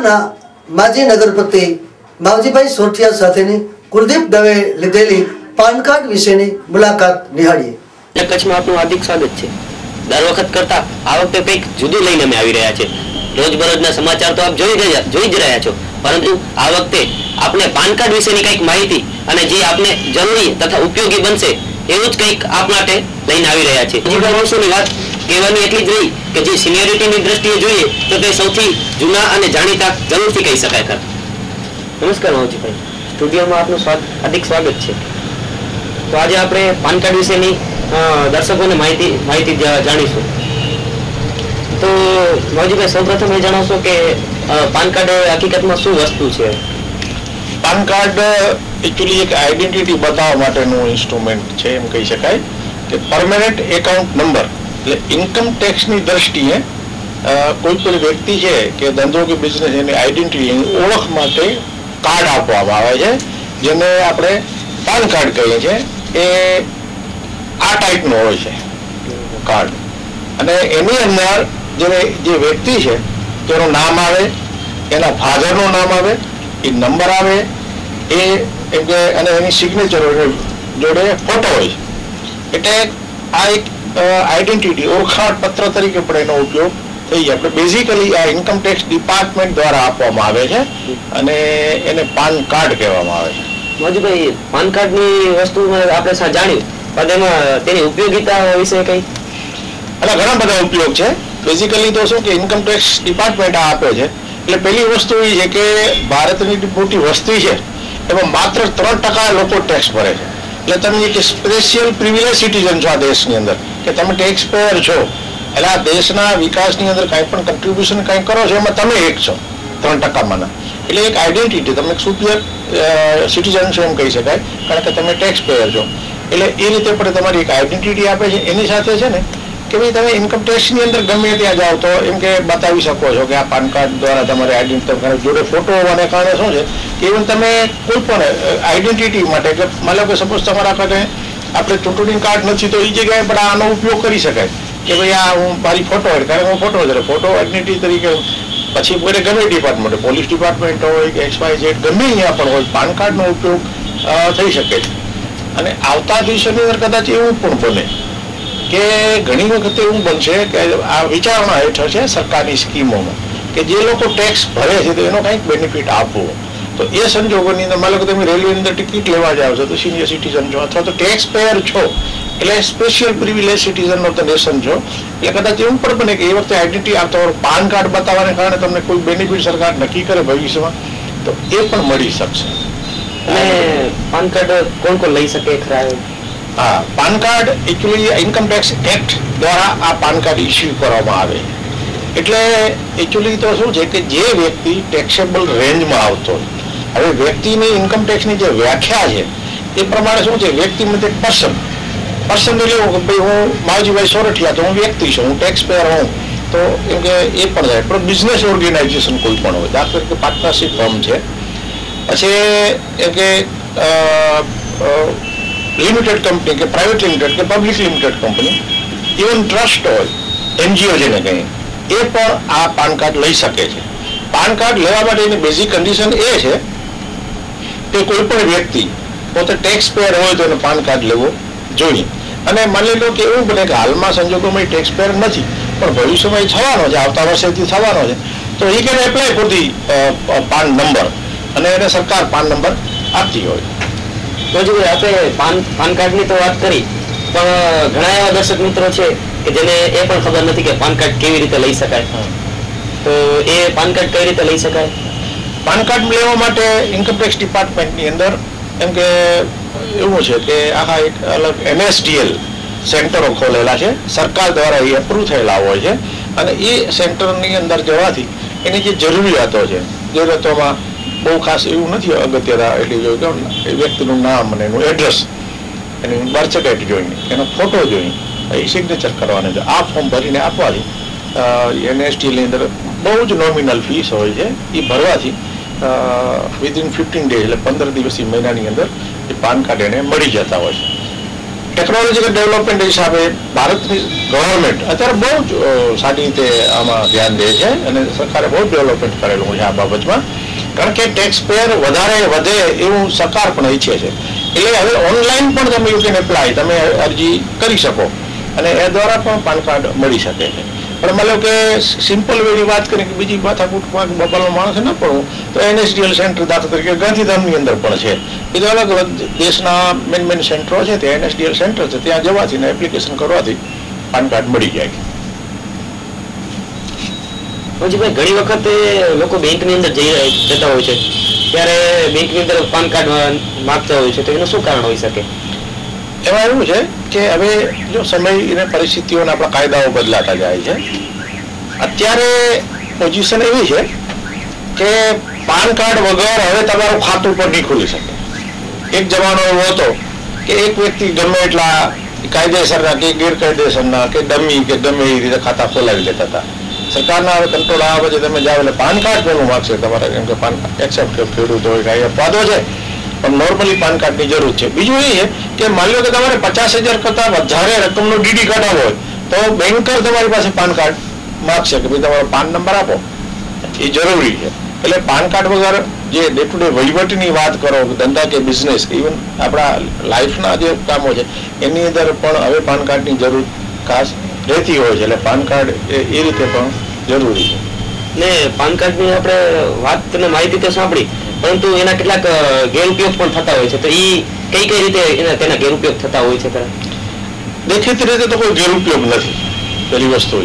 વિસ્તારના માજી નગરપતિ માવજીભાઈ સોઠિયા સાથેની કુલદીપ દવે લીધેલી પાન કાર્ડ વિશેની મુલાકાત નિહાળીએ. કચ્છમાં આપનું હાર્દિક સ્વાગત છે. દર વખત કરતા આ વખતે કંઈક જુદું લઈને અમે આવી રહ્યા છે. રોજબરોજના સમાચાર તો આપ જોઈ રહ્યા જોઈ જ રહ્યા છો. પરંતુ આ વખતે આપણે પાન કાર્ડ વિશેની કંઈક માહિતી અને જે આપને જરૂરી તથા ઉપયોગી બનશે એવું જ કંઈક આપ માટે લઈને આવી રહ્યા છે. વાત કહેવાની એટલી જ રહી કે જે સિનિયરિટીની દ્રષ્ટિએ જોઈએ તો તે સૌથી જૂના અને જાણીતા જરૂરથી કહી શકાય ખરા. નમસ્કાર માવજીભાઈ. સ્ટુડિયોમાં આપનું સ્વાગત હાર્દિક સ્વાગત છે. તો આજે આપણે પાન કાર્ડ વિશેની દર્શકોને માહિતી માહિતી જાણીશું. તો માવજીભાઈ સૌપ્રથમ એ જણાવશો કે પાન કાર્ડ હકીકતમાં શું વસ્તુ છે? પાન કાર્ડ એકચ્યુઅલી એક આઈડેન્ટિટી બતાવવા માટેનું ઇન્સ્ટ્રુમેન્ટ છે એમ કહી શકાય. કે પરમેનન્ટ એકાઉન્ટ નંબર એટલે ઇન્કમ ટેક્સની દ્રષ્ટિએ કોઈ પણ વ્યક્તિ છે કે ધંધો કે બિઝનેસ એની આઈડેન્ટિટી એની ઓળખ માટે કાર્ડ આપવામાં આવે છે, જેને આપણે પાન કાર્ડ કહીએ છીએ, એ આ ટાઈપનો હોય છે કાર્ડ અને એની અંદર જે જે વ્યક્તિ છે, તેનું નામ આવે, એના ફાધરનું નામ આવે, એ નંબર આવે, એ એમ કે અને એની સિગ્નેચર જોડે ફોટો હોય એટલે આ એક આઈડેન્ટિટી ઓળખાણ પત્ર તરીકે પણ એનો ઉપયોગ થઈ જાય. આપણે બેઝિકલી આ ઇન્કમ ટેક્સ ડિપાર્ટમેન્ટ દ્વારા આપવામાં આવે છે અને એને પાન કાર્ડ કહેવામાં આવે છે. મોજીભાઈ પાન કાર્ડની વસ્તુ આપણે જાણ્યું પણ એમાં તેની ઉપયોગિતા વિશે કંઈ? અને ઘણા બધા ઉપયોગ છે. બેઝિકલી તો શું કે ઇન્કમ ટેક્સ ડિપાર્ટમેન્ટ આ આપે છે. એટલે પહેલી વસ્તુ એ છે કે ભારતની જે મોટી વસ્તી છે એમાં માત્ર ત્રણ ટકા લોકો ટેક્સ ભરે છે. એટલે તમે એક સ્પેશિયલ પ્રિવિલેજ સિટીઝન છો આ દેશની અંદર. કે તમે ટેક્સ પેયર છો. એટલે આ દેશના વિકાસની અંદર કાંઈ પણ કન્ટ્રીબ્યુશન કાંઈ કરો છો, એમાં તમે એક છો, ત્રણ ટકામાંના એટલે એક આઈડેન્ટિટી તમે સુપિયર સિટીઝન છો એમ કહી શકાય, કારણ કે તમે ટેક્સ પેયર છો. એટલે એ રીતે પણ તમારી એક આઈડેન્ટિટી આપે છે. એની સાથે છે ને, કે ભાઈ તમે ઇન્કમ ટેક્સની અંદર ગમે ત્યાં જાઓ તો એમ કે બતાવી શકો છો કે આ પાન કાર્ડ દ્વારા તમારે આઈડેન્ટિટી જોડે ફોટો હોવાને કારણે શું છે? કે ઇવન તમે કોઈ પણ આઈડેન્ટિટી માટે કે મતલબ કે સપોઝ તમારા પાસે આપણે ચૂંટણી કાર્ડ નથી તો એ જગ્યાએ પણ આનો ઉપયોગ કરી શકાય. કે ભાઈ આ હું મારી ફોટો હોય, કારણ હું ફોટો એટલે ફોટો આઈડેન્ટિટી તરીકે પછી કોઈ ગમે ડિપાર્ટમેન્ટ પોલીસ ડિપાર્ટમેન્ટ હોય કે એક્સ વાય ઝેડ ગમે અહીંયા પણ હોય, પાન કાર્ડનો ઉપયોગ થઈ શકે છે. અને આવતા દિવસોની અંદર કદાચ એવું પણ બને કે ઘણી વખતે એવું બનશે કે આ વિચારણા હેઠળ છે સરકારની સ્કીમોમાં, કે જે લોકો ટેક્સ ભરે છે તો એનો કંઈક બેનિફિટ આપવો. તો એ સંજોગોની અંદર માનો કે તમે રેલવેની અંદર ટિકિટ લેવા જાઓ છો તો સિનિયર સિટીઝન છો અથવા તો ટેક્સ પેયર છો એટલે special privilege citizen of the nation છો એટલે કદાચ એવું પણ બને કે એ વખતે આઈડેન્ટિટી આપતા હોય પાન કાર્ડ બતાવવાને કારણે તમને કોઈ બેનિફિટ સરકાર નક્કી કરે ભવિષ્યમાં તો એ પણ મળી શકશે. અને પાન કાર્ડ કોણ કોણ લઈ શકે ખરા? હા PAN card actually income tax act દ્વારા આ પાન કાર્ડ ઇસ્યુ કરવામાં આવે. એટલે એકચ્યુઅલી તો શું છે કે જે વ્યક્તિ ટેક્સેબલ રેન્જમાં આવતો હોય હવે વ્યક્તિની ઇન્કમ ટેક્સની જે વ્યાખ્યા છે, એ પ્રમાણે શું છે? વ્યક્તિ મતે પર્સન પર્સન એટલે ભાઈ હું માવજીભાઈ સોરઠિયા તો હું વ્યક્તિ છું, હું ટેક્સ પેયર હોઉં તો એમ કે એ પણ થાય. પણ બિઝનેસ ઓર્ગેનાઇઝેશન કોઈ પણ હોય. દાખલા તરીકે પાર્ટનરશિપ ફર્મ છે. પછી એમ કે લિમિટેડ કંપની કે પ્રાઇવેટ લિમિટેડ કે public limited company even trust હોય એનજીઓ જેને કહીએ, એ પણ આ પાન કાર્ડ લઈ શકે છે. પાન કાર્ડ લેવા માટેની બેઝિક કન્ડિશન એ છે કે કોઈ પણ વ્યક્તિ પોતે ટેક્સ પેયર હોય તો એને પાન કાર્ડ લેવો જોઈએ. અને માની લો કે એવું બને કે હાલમાં સંજોગોમાં ટેક્સ પેયર નથી પણ ભવિષ્યમાં એ થવાનો છે આવતા વર્ષેથી થવાનો છે તો એ કેને એપ્લાય ફોર પાન નંબર અને એને સરકાર પાન નંબર આપતી હોય. તો જો આપણે પાન પાન કાર્ડની તો વાત કરી પણ ઘણા એવા દર્શક મિત્રો છે કે જેને એ પણ ખબર નથી કે પાન કાર્ડ કેવી રીતે લઈ શકાય. તો એ પાન કાર્ડ કઈ રીતે લઈ શકાય? પાન કાર્ડ લેવા માટે ઇન્કમટેક્સ ડિપાર્ટમેન્ટની અંદર, એમ કે એવું છે કે આખા એક અલગ એનએસડીએલ સેન્ટરો ખોલેલા છે, સરકાર દ્વારા એ અપ્રૂવ થયેલા હોય છે, અને એ સેન્ટરની અંદર જવાથી એની જે જરૂરિયાતો છે, જરૂરિયાતોમાં બહુ ખાસ એવું નથી અગત્યતા એટલી કે એ વ્યક્તિનું નામ અને એનું એડ્રેસ એની બર્થ સર્ટિફિકેટ જોઈને, એનો ફોટો જોઈને એ સિગ્નેચર કરવાનું છે. આ ફોર્મ ભરીને આપવાથી એનએસટીની અંદર બહુ જ નોમિનલ ફીસ હોય છે. એ ભરવાથી વિધિન ફિફ્ટીન ડેઝ એટલે પંદર દિવસથી મહિનાની અંદર એ પાન કાર્ડ એને મળી જતા હોય છે. ટેકનોલોજીકલ ડેવલપમેન્ટ હિસાબે ભારતની ગવર્મેન્ટ અત્યારે બહુ જ સારી રીતે આમાં ધ્યાન દે છે અને સરકારે બહુ ડેવલપમેન્ટ કરેલું છે આ બાબતમાં. કારણ કે ટેક્સ પેયર વધારે વધે એવું સરકાર પણ ઈચ્છે છે. એટલે હવે ઓનલાઈન પણ તમે યુ કેન એપ્લાય તમે અરજી કરી શકો. અને એ દ્વારા પણ પાન કાર્ડ મળી શકે છે. પણ મતલબ કે સિમ્પલ વેની વાત કરીએ કે બીજી માથાકૂટમાં બબાલનો માણસ ન પડવું તો એનએસડીએલ સેન્ટર દાખલા તરીકે ગાંધીધામની અંદર પણ છે. બીજા અલગ અલગ દેશના મેન મેન સેન્ટરો છે તે એનએસડીએલ સેન્ટર છે ત્યાં જવાથી ને એપ્લિકેશન કરવાથી પાન કાર્ડ મળી જાય. પછી ભાઈ ઘણી વખત લોકો બેંકની અંદર જઈ જતા હોય છે. ત્યારે બેંકની અંદર પાન કાર્ડ માંગતા હોય છે તો એનું શું કારણ હોઈ શકે? એમાં એવું છે કે હવે જો સમય અને પરિસ્થિતિઓના આપણા કાયદાઓ બદલાતા જાય છે, અત્યારે પોઝિશન એવી છે કે પાન કાર્ડ વગર હવે તમારું ખાતું પણ નહીં ખુલી શકે. એક જમાનો એવો હતો કે એક વ્યક્તિ ગમે એટલા કાયદેસરના કે ગેરકાયદેસરના કે ડમી કે ગમે એ રીતે ખાતા ખોલાવી લેતા હતા. સરકારના હવે કંટ્રોલ આવ્યા પછી તમે જાઓ એટલે પાન કાર્ડ પેલું માગશે તમારે, કેમ કે પાન એક્સેપ્ટ કે ખેડૂત હોય કાંઈ અપવાદો છે. પણ નોર્મલી પાન કાર્ડની જરૂર છે. બીજું એ કે માની લો કે તમારે પચાસ હજાર કરતાં વધારે રકમનો ડીડી કઢાવો હોય, તો બેંકર તમારી પાસે પાન કાર્ડ માગશે કે ભાઈ તમારો પાન નંબર આપો. એ જરૂરી છે. એટલે પાન કાર્ડ વગર જે ડે ટુ ડે વહીવટની વાત કરો, ધંધા કે બિઝનેસ ઇવન આપણા લાઈફના જે કામો છે, એની અંદર પણ હવે પાન કાર્ડની જરૂર ખાસ રહેતી હોય છે. એટલે પાન કાર્ડ એ એ રીતે પણ જરૂરી છે. ને પાન કાર્ડની આપણે વાત અને માહિતી તો સાંભળી. પરંતુ એના કેટલાક ગેરઉપયોગ પણ થતા હોય છે. તો એ કઈ કઈ રીતે તેના ગેરઉપયોગ થતા હોય છે દેખીતી રીતે તો કોઈ ગેરઉપયોગ નથી પેલી વસ્તુ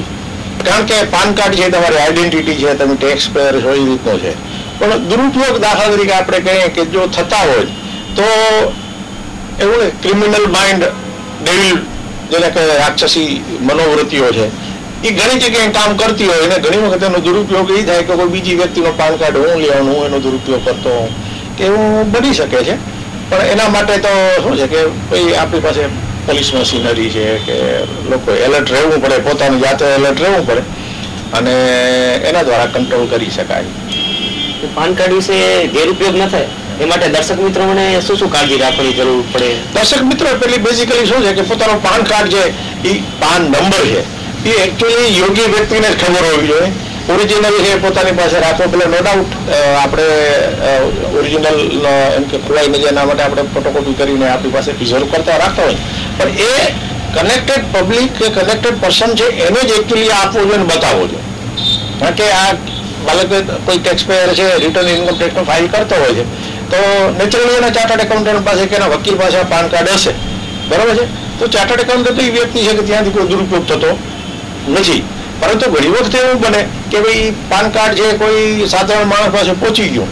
કારણ કે પાન કાર્ડ છે તમારી આઈડેન્ટિટી છે, તમે ટેક્સ પેયર છો એ રીતનો છે. પણ દુરુપયોગ દાખલા તરીકે આપણે કહીએ કે જો થતા હોય, તો એવું ક્રિમિનલ માઇન્ડ ડેવિલ જેને કહે રાક્ષસી મનોવૃત્તિઓ છે એ ઘણી જગ્યાએ કામ કરતી હોય અને ઘણી વખત એનો દુરુપયોગ એ થાય કે કોઈ બીજી વ્યક્તિનો પાન કાર્ડ હું લેવાનું હું એનો દુરુપયોગ કરતો હોઉં. કે એવું બની શકે છે. પણ એના માટે તો શું છે કે ભાઈ આપણી પાસે પોલીસ મશીનરી છે કે લોકો એલર્ટ રહેવું પડે પોતાની જાતે એલર્ટ રહેવું પડે. અને એના દ્વારા કંટ્રોલ કરી શકાય. પાન કાર્ડ વિશે ગેરઉપયોગ ન થાય? એ માટે દર્શક મિત્રો મને શું શું કાળજી રાખવાની જરૂર પડે? દર્શક મિત્રો પેલી બેઝિકલી શું છે કે પોતાનો પાન કાર્ડ છે એ પાન નંબર છે. એ એકચ્યુઅલી યોગ્ય વ્યક્તિને જ ખબર હોવી જોઈએ. ઓરિજિનલ છે પોતાની પાસે રાખવો પેલા નો ડાઉટ આપણે ઓરિજિનલ એમ કે ખોવાઈ ન જાય માટે આપણે ફોટોકોપી કરીને આપણી પાસે પ્રિઝર્વ કરતા રાખતા હોય. પણ એ કનેક્ટેડ પબ્લિક કે કનેક્ટેડ પર્સન છે, એને જ એકચ્યુઅલી આપવો જોઈએ અને બતાવવો જોઈએ. કારણ કે આ બાળક કોઈ ટેક્સપેયર છે રિટર્ન ઇન્કમ ટેક્સનો ફાઇલ કરતો હોય છે, તો નેચરલી એના ચાર્ટર્ડ એકાઉન્ટન્ટ પાસે કે એના વકીલ પાસે પાન કાર્ડ હશે. બરાબર છે? તો ચાર્ટર્ડ એકાઉન્ટન્ટ તો એ વ્યક્તિ છે કે ત્યાંથી કોઈ દુરુપયોગ થતો નથી. પરંતુ ઘણી વખતે એવું બને કે ભાઈ પાન કાર્ડ જે કોઈ સાધારણ માણસ પાસે પહોંચી ગયું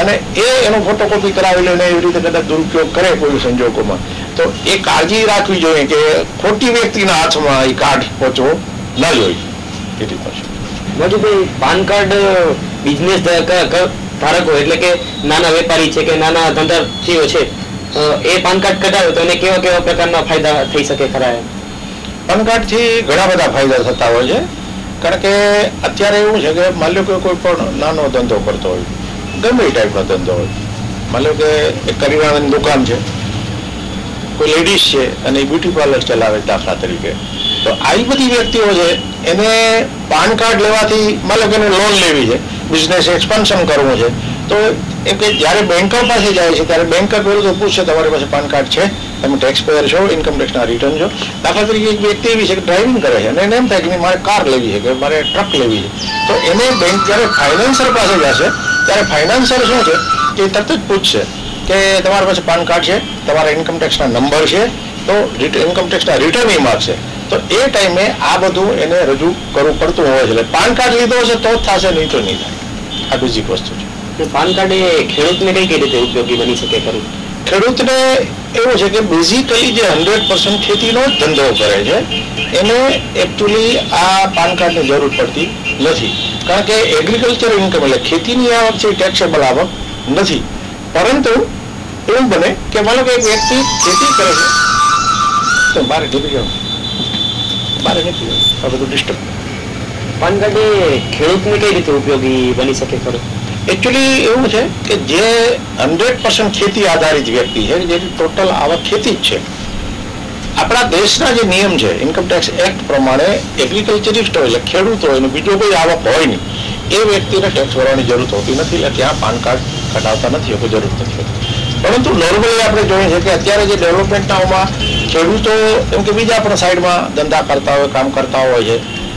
અને એ એનો ફોટોકોપી કરાવી લઈને એવી રીતે કદાચ દુરુપયોગ કરે કોઈ સંજોગોમાં, તો એ કાળજી રાખવી જોઈએ કે ખોટી વ્યક્તિના હાથમાં એ કાર્ડ પહોંચવો ન જોઈએ. એ રીતનું મજુભાઈ પાન કાર્ડ બિઝનેસ ધારકો એટલે કે નાના વેપારી છે કે નાના ધંધાર્થીઓ છે એ પાન કાર્ડ કઢાવ્યો તો એને કેવા કેવા પ્રકારના ફાયદા થઈ શકે ખરા એમ? પાન કાર્ડથી ઘણા બધા ફાયદા થતા હોય છે. કારણ કે અત્યારે એવું છે કે માન લો કે કોઈ પણ નાનો ધંધો કરતો હોય, ગમે એ ટાઈપનો ધંધો હોય. માન લો કે એક કરિયાણાની દુકાન છે, કોઈ લેડીઝ છે અને બ્યુટી પાર્લર ચલાવે દાખલા તરીકે. તો આવી બધી વ્યક્તિઓ છે, એને પાન કાર્ડ લેવાથી માન લો કે એને લોન લેવી છે બિઝનેસ એક્સપાન્શન કરવું છે. તો એ કે જ્યારે બેન્કર પાસે જાય છે, ત્યારે બેંકર પેલું તો પૂછશે તમારી પાસે પાન કાર્ડ છે? તમે ટેક્સ પેયર છો ઇન્કમ ટેક્સના રિટર્ન છો. દાખલા તરીકે એક વ્યક્તિ એવી છે કે ડ્રાઇવિંગ કરે છે અને એને એમ થાય કે મારે કાર લેવી છે કે મારે ટ્રક લેવી છે. તો એને બેંક જ્યારે ફાઇનાન્સર પાસે જશે, ત્યારે ફાઇનાન્સર શું છે? કે તરત જ પૂછશે કે તમારા પાસે પાન કાર્ડ છે, તમારા ઇન્કમ ટેક્સના નંબર છે, તો ઇન્કમ ટેક્સના રિટર્ન એ માગશે. તો એ ટાઈમે આ બધું એને રજૂ કરવું પડતું હોય છે. એટલે પાન કાર્ડ લીધો હશે તો જ થશે, નહીં તો નહીં થાય. આ બીજી વસ્તુ છે. પાન કાર્ડ એ ખેડૂતને કઈ કઈ રીતે ઉપયોગી બની શકે ખરું? ખેડૂતને એવું છે કે બેઝિકલી જે હંડ્રેડ પર્સન્ટ ખેતીનો જ ધંધો કરે છે, એને એકચ્યુઅલી આ પાન કાર્ડની જરૂર પડતી નથી. કારણ કે એગ્રીકલ્ચર ઇન્કમ એટલે ખેતીની આવક છે ટેક્સેબલ આવક નથી. પરંતુ એવું બને કે માનો કે એક વ્યક્તિ ખેતી કરે છે, તો બારે નીકળી જાઓ બારે નથી આ બધું ડિસ્ટર્બ પાન કાર્ડ ખેડૂતને કઈ રીતે ઉપયોગી બની શકે ખરું? એકચ્યુઅલી એવું છે કે જે હંડ્રેડ પર્સન્ટ ખેતી આધારિત વ્યક્તિ છે, જે ટોટલ આવક ખેતી જ છે. આપણા દેશના જે નિયમ છે ઇન્કમટેક્સ એક્ટ પ્રમાણે એગ્રીકલ્ચરિસ્ટ હોય એટલે ખેડૂત હોય અને બીજો કોઈ આવક હોય નહીં, એ વ્યક્તિને ટેક્સ ભરવાની જરૂર હોતી નથી એટલે ત્યાં પાન કાર્ડ કઢાવતા નથી એવું જરૂર નથી હોતી. પરંતુ નોર્મલી આપણે જોઈએ છે કે અત્યારે જે ડેવલપમેન્ટનામાં ખેડૂતો એમ કે બીજા પણ સાઈડમાં ધંધા કરતા હોય, કામ કરતા હોય છે,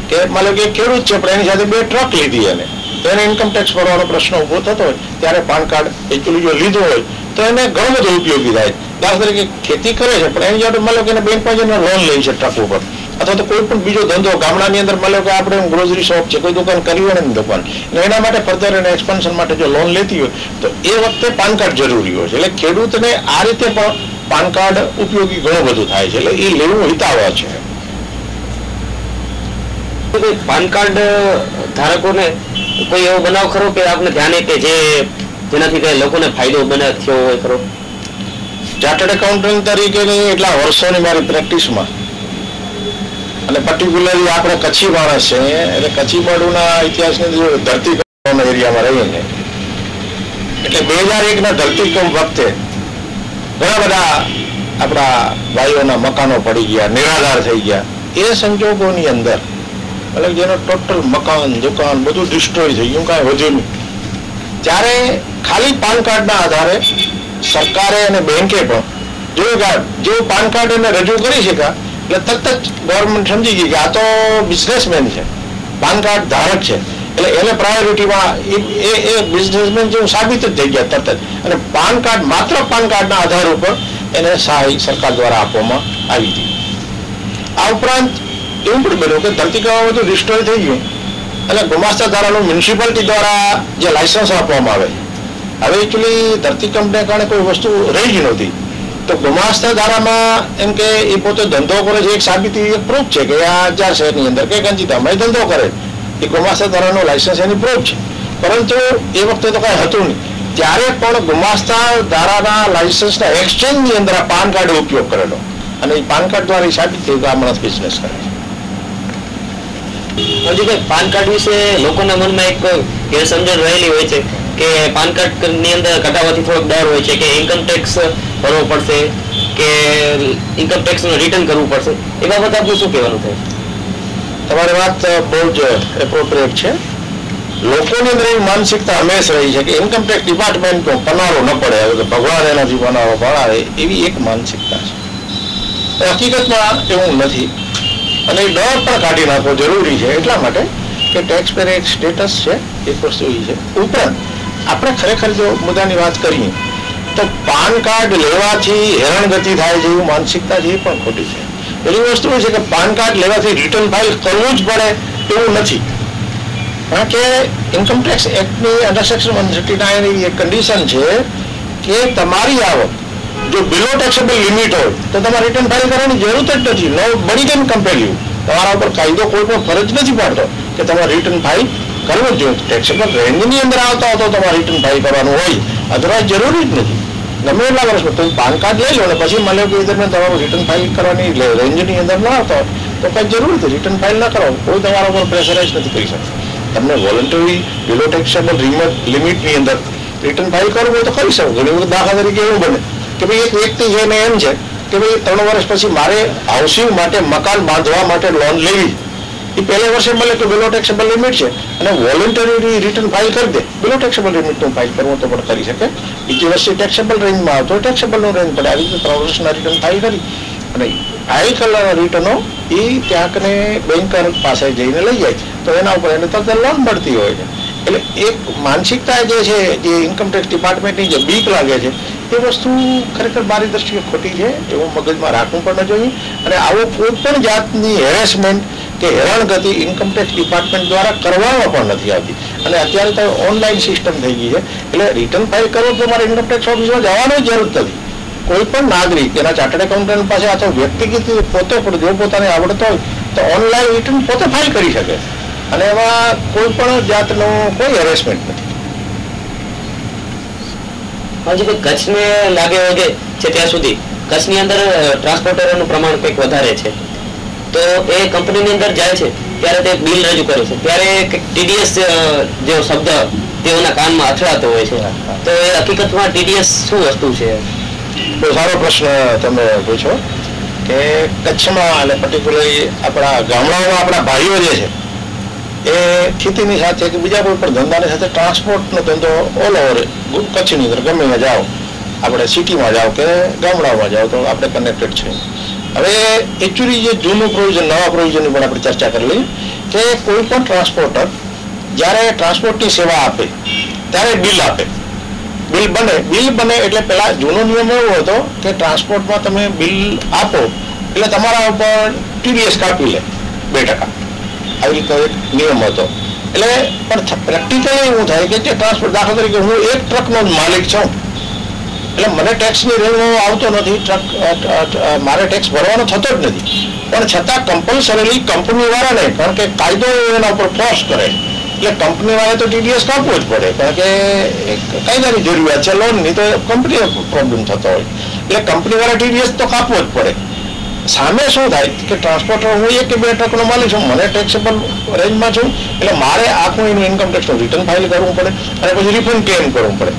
કે મતલબ કે ખેડૂત છે, પણ એની સાથે બે ટ્રક લીધી એને. એને ઇન્કમ ટેક્સ ભરવાનો પ્રશ્ન ઊભો થતો હોય, ત્યારે પાન કાર્ડ એકચ્યુઅલી જો લીધું હોય, તો એને ઘણો બધો ઉપયોગી થાય. દાખલા તરીકે ખેતી કરે છે, પણ એની જોડે કે એને બેંકમાં જઈને લોન લે છે ટ્રક ઉપર અથવા તો કોઈ પણ બીજો ધંધો, ગામડાની અંદર માનો કે આપણે ગ્રોસરી શોપ છે, કોઈ દુકાન કરી હોય ને દુકાન. એના માટે ફર્ધર એને એક્સપાન્શન માટે જો લોન લેતી હોય, તો એ વખતે પાન કાર્ડ જરૂરી હોય છે. એટલે ખેડૂતને આ રીતે પણ પાન કાર્ડ ઉપયોગી ઘણું બધું થાય છે. એટલે એ લેવું હિતાવહ છે. કોઈ પાન કાર્ડ ધારકોને કોઈ એવો બનાવ ખરો કે આપને ધ્યાને કે જે જેનાથી કઈ લોકોને ફાયદો બને, થયો હોય ખરો? ચાર્ટર્ડ એકાઉન્ટન્ટ તરીકેની એટલા વર્ષોની મારી પ્રેક્ટિસમાં અને પર્ટિક્યુલરલી આપણે કચ્છી માણસ છે, એટલે કચ્છી માળુના ઇતિહાસની ધરતીકંપના એરિયામાં રહીએ ને એટલે બે હજાર એકના ધરતીકંપ વખતે ઘણા બધા આપણા ભાઈઓના મકાનો પડી ગયા, નિરાધાર થઈ ગયા. એ સંજોગોની અંદર એટલે જેનો ટોટલ મકાન, દુકાન બધું ડિસ્ટ્રોય થઈ ગયું, કાંઈ વધ્યું નહીં. ત્યારે ખાલી પાન કાર્ડના આધારે સરકારે અને બેંકે પણ જોયું કે જે પાન કાર્ડ એને રજૂ કરી શક્યા, એટલે તરત જ ગવર્મેન્ટ સમજી ગઈ કે આ તો બિઝનેસમેન છે. પાન કાર્ડ ધારક છે. એટલે એને પ્રાયોરિટીમાં એ એ બિઝનેસમેન જેવું સાબિત જ થઈ ગયા તરત જ. અને પાન કાર્ડ માત્ર પાન કાર્ડના આધાર ઉપર એને સહાય સરકાર દ્વારા આપવામાં આવી હતી. આ ઉપરાંત એવું પણ બન્યું કે ધરતીકંપમાં બધું ડિસ્ટ્રોય થઈ ગયું અને ગુમાસ્તા ધારાનું મ્યુનિસિપાલિટી દ્વારા જે લાયસન્સ આપવામાં આવે હવે એકચ્યુઅલી ધરતીકંપને કારણે કોઈ વસ્તુ રહી જ નહોતી તો ગુમાસ્તા ધારામાં એમ કે એ પોતે ધંધો કરે છે એક સાબિતી એક પ્રૂફ છે કે આ ચાર શહેરની અંદર કે ગંજીતામાં એ ધંધો કરે એ ગુમાસ્તા ધારાનો લાયસન્સ એની પ્રૂફ છે પરંતુ એ વખતે તો કાંઈ હતું નહીં ત્યારે પણ ગુમાસ્તા ધારાના લાયસન્સના એક્સચેન્જની અંદર આ પાન કાર્ડ ઉપયોગ કરેલો અને એ પાન કાર્ડ દ્વારા સાબિત થયું કે આ માણસ બિઝનેસ કરે છે હજી પાન કાર્ડ વિશે લોકોના મનમાં એક ગેરસમજણ રહેલી હોય છે કે પાન કાર્ડની અંદર કટાવવાથી થોડોક ડર હોય છે કે ઇન્કમ ટેક્સ ભરવો પડશે, કે ઇન્કમ ટેક્સનું રિટર્ન કરવું પડશે, એ બાબત આપનું શું કહેવાનું થાય? તમારી વાત બહુ જ એપ્રોપ્રિએટ છે. લોકોની અંદર એવી માનસિકતા હંમેશ રહી છે કે ઇન્કમ ટેક્સ ડિપાર્ટમેન્ટ પનારો ન પડે, હવે તો ભગવાન એનાથી પનારો પડાવે, એવી એક માનસિકતા છે. હકીકતમાં એવું નથી. અને એ ડર પણ કાઢી નાખવો જરૂરી છે. એટલા માટે કે ટેક્સ પેર એક સ્ટેટસ છે એક વસ્તુ એ છે. ઉપરાંત, આપણે ખરેખર જો મુદ્દાની વાત કરીએ, તો પાન કાર્ડ લેવાથી હેરાનગતિ થાય છે એવું માનસિકતા છે, એ પણ ખોટી છે. પેલી વસ્તુ એ છે કે પાન કાર્ડ લેવાથી રિટર્ન ફાઇલ કરવું જ પડે એવું નથી. કારણ કે income tax એક્ટની under section one sixty nine એક કન્ડિશન છે કે તમારી આવક જો બિલો ટેક્સેબલ લિમિટ હોય, તો તમારે રિટર્ન ફાઇલ કરવાની જરૂર જ નથી. લો બડી કેમ કમ્પેર યુ તમારા ઉપર કાયદો કોઈ પણ ફરજ નથી પાડતો કે તમારે રિટર્ન ફાઇલ કરવું જ જોઈએ. ટેક્સેબલ રેન્જની અંદર આવતા હો તો તમારે રિટર્ન ફાઇલ કરવાનું હોય. અધરવાઇઝ જરૂરી જ નથી. ગમે એટલા વર્ષમાં તમે પાન કાર્ડ લઈ લો ને પછી મને કોઈ દરમિયાન તમારું રિટર્ન ફાઇલ કરવાની રેન્જની અંદર ના આવતા હોય, તો કંઈ જરૂર નથી. રિટર્ન ફાઇલ ના કરો કોઈ તમારા ઉપર પ્રેશરાઇઝ નથી કરી શકતું. તમને વોલન્ટરી બિલો ટેક્સેબલ લિમિટની અંદર રિટર્ન ફાઇલ કરવું હોય તો કરી શકો. ઘણી વખત દાખલા તરીકે એવું બને. કે ભાઈ એક વ્યક્તિ છે એને એમ છે કે ભાઈ ત્રણ વર્ષ પછી મારે હાઉસિંગ માટે મકાન બાંધવા માટે લોન લેવી. એ પહેલા વર્ષે મળે કે બિલો ટેક્સેબલ લિમિટ છે. અને વોલન્ટરી રિટર્ન ફાઇલ કરી દે. બિલો ટેક્સેબલ લિમિટનું ફાઇલ કરવું તો પણ કરી શકે. બીજી વર્ષે ટેક્સેબલ રેન્જમાં આવતો ટેક્સેબલનું રેન્જ પડે આવી રીતે ત્રણ વર્ષના રિટર્ન ફાઇલ કરી. અને ફાઇલ કરેલા રિટર્નો એ ક્યાંકને બેંકર પાસે જઈને લઈ જાય તો એના ઉપર એને તરત લોન મળતી હોય છે. એટલે એક માનસિકતા જે છે, જે ઇન્કમ ટેક્સ ડિપાર્ટમેન્ટની જે બીક લાગે છે એ વસ્તુ ખરેખર મારી દ્રષ્ટિએ ખોટી છે એવું મગજમાં રાખવું પણ ન જોઈએ. અને આવો કોઈ પણ જાતની હેરેસમેન્ટ કે હેરાનગતિ ઇન્કમટેક્સ ડિપાર્ટમેન્ટ દ્વારા કરવામાં પણ નથી આવતી. અને અત્યારે તો ઓનલાઈન સિસ્ટમ થઈ ગઈ છે. એટલે રિટર્ન ફાઇલ કરો તો મારે ઇન્કમટેક્સ ઓફિસમાં જવાની જરૂર નથી. કોઈ પણ નાગરિક, એના ચાર્ટર્ડ એકાઉન્ટન્ટ પાસે અથવા વ્યક્તિગત પોતે પણ, જો પોતાને આવડતો હોય, તો ઓનલાઈન રિટર્ન પોતે ફાઇલ કરી શકે. અને એમાં કોઈ પણ જાતનો કોઈ હેરેસમેન્ટ નથી. હજી કચ્છને લાગે વગે છે ત્યાં સુધી, કચ્છની અંદર ટ્રાન્સપોર્ટરોનું પ્રમાણ કંઈક વધારે છે. તો એ કંપનીની અંદર જાય છે, ત્યારે તે બિલ રજૂ કરે છે. ત્યારે ટીડીએસ જેવો શબ્દ તેઓના કાનમાં અથડાતો હોય છે. તો એ હકીકતમાં ટીડીએસ શું વસ્તુ છે? બહુ સારો પ્રશ્ન તમે પૂછો કે કચ્છમાં અને પર્ટિક્યુલરલી આપણા ગામડાઓમાં આપણા ભાઈઓ જે છે એ ખેતીની સાથે કે બીજા કોઈ પણ ધંધાની સાથે ટ્રાન્સપોર્ટનો ધંધો ઓલ ઓવર કચ્છની અંદર ગમે જાઓ. આપણે સિટીમાં જાઓ કે ગામડાઓમાં જાઓ તો આપણે કનેક્ટેડ છે હવે એકચ્યુઅલી જે જૂનું પ્રોવિઝન નવા પ્રોવિઝનની પણ આપણે ચર્ચા કરી લઈએ કે કોઈ પણ ટ્રાન્સપોર્ટર જ્યારે ટ્રાન્સપોર્ટની સેવા આપે, ત્યારે બિલ આપે. બિલ બને બિલ બને એટલે પહેલાં જૂનો નિયમ એવો હતો કે ટ્રાન્સપોર્ટમાં તમે બિલ આપો એટલે તમારા ઉપર ટીડીએસ કાપી લે બે ટકા. આવી રીતનો એક નિયમ હતો. એટલે પણ પ્રેક્ટિકલી એવું થાય કે જે ટ્રાન્સપોર્ટ દાખલા તરીકે હું એક ટ્રકનો માલિક છું. એટલે મને ટેક્સની રેન્જમાં આવતો નથી ટ્રક મારે ટેક્સ ભરવાનો થતો જ નથી. પણ છતાં કમ્પલસરીલી કંપનીવાળાને કારણ કે કાયદો એના ઉપર ફોર્સ કરે. એટલે કંપનીવાળાએ તો ટીડીએસ કાપવો જ પડે, કારણ કે કાયદાની જરૂરિયાત છે લોનની તો કંપનીએ પ્રોબ્લેમ થતો હોય. એટલે કંપનીવાળા ટીડીએસ તો કાપવો જ પડે. સામે શું થાય કે ટ્રાન્સપોર્ટર હું એક કે બે ટ્રકનો માલિક છું, મને ટેક્સેબલ રેન્જમાં છું, એટલે મારે આખું એનું ઇન્કમ ટેક્સનું રિટર્ન ફાઇલ કરવું પડે અને પછી રિફંડ ક્લેમ કરવું પડે.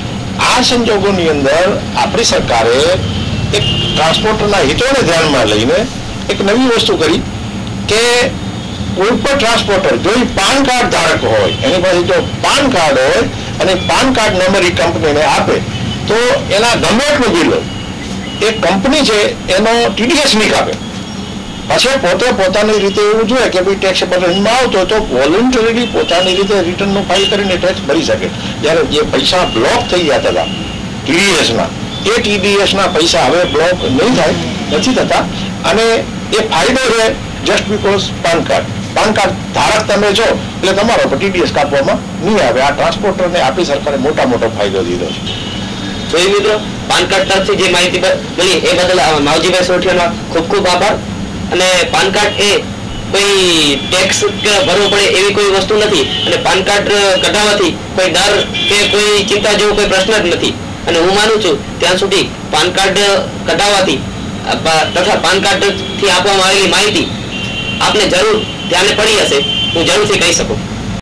આ સંજોગોની અંદર આપણી સરકારે એક ટ્રાન્સપોર્ટરના હિતોને ધ્યાનમાં લઈને એક નવી વસ્તુ કરી કે કોઈ પણ ટ્રાન્સપોર્ટર જો એ પાન કાર્ડ ધારક હોય, એની પાસે જો પાન કાર્ડ હોય અને પાન કાર્ડ નંબર એ કંપનીને આપે, તો એના ગમે એટલું બિલ હોય એ કંપની છે, એનો ટીડીએસ નહીં કાપે પછી પોતે પોતાની રીતે એવું જોઈએ કે ભાઈ ટેક્સ રેન્જમાં આવતો તો વોલન્ટરીલી પોતાની રીતે રિટર્નનું ફાઇલ કરીને ટેક્સ ભરી શકે. જ્યારે જે પૈસા બ્લોક થઈ ગયા હતા ટીડીએસના એ ટીડીએસના પૈસા હવે બ્લોક નહીં થાય, નથી થતા. અને એ ફાયદો છે just because PAN card. PAN card ધારક તમે છો, એટલે તમારો ટીડીએસ કાપવામાં નહીં આવે. આ ટ્રાન્સપોર્ટરને આપણી સરકારે મોટા મોટો ફાયદો દીધો છે. એ મિત્રો પાન કાર્ડ તરફથી જે માહિતી મળી એ બદલ માવજીભાઈ સોઠિયાનો ખૂબ ખૂબ આભાર. અને પાન કાર્ડ એ કોઈ ટેક્સ કે ભરવો પડે એવી કોઈ વસ્તુ નથી. અને પાન કાર્ડ કઢાવવાથી કોઈ ડર કે કોઈ ચિંતા જેવો કોઈ પ્રશ્ન જ નથી. અને હું માનું છું ત્યાં સુધી પાન કાર્ડ કઢાવવાથી તથા પાન કાર્ડ આપવામાં આવેલી માહિતી આપને જરૂર ધ્યાને પડી હશે. હું જરૂરથી કહી શકું.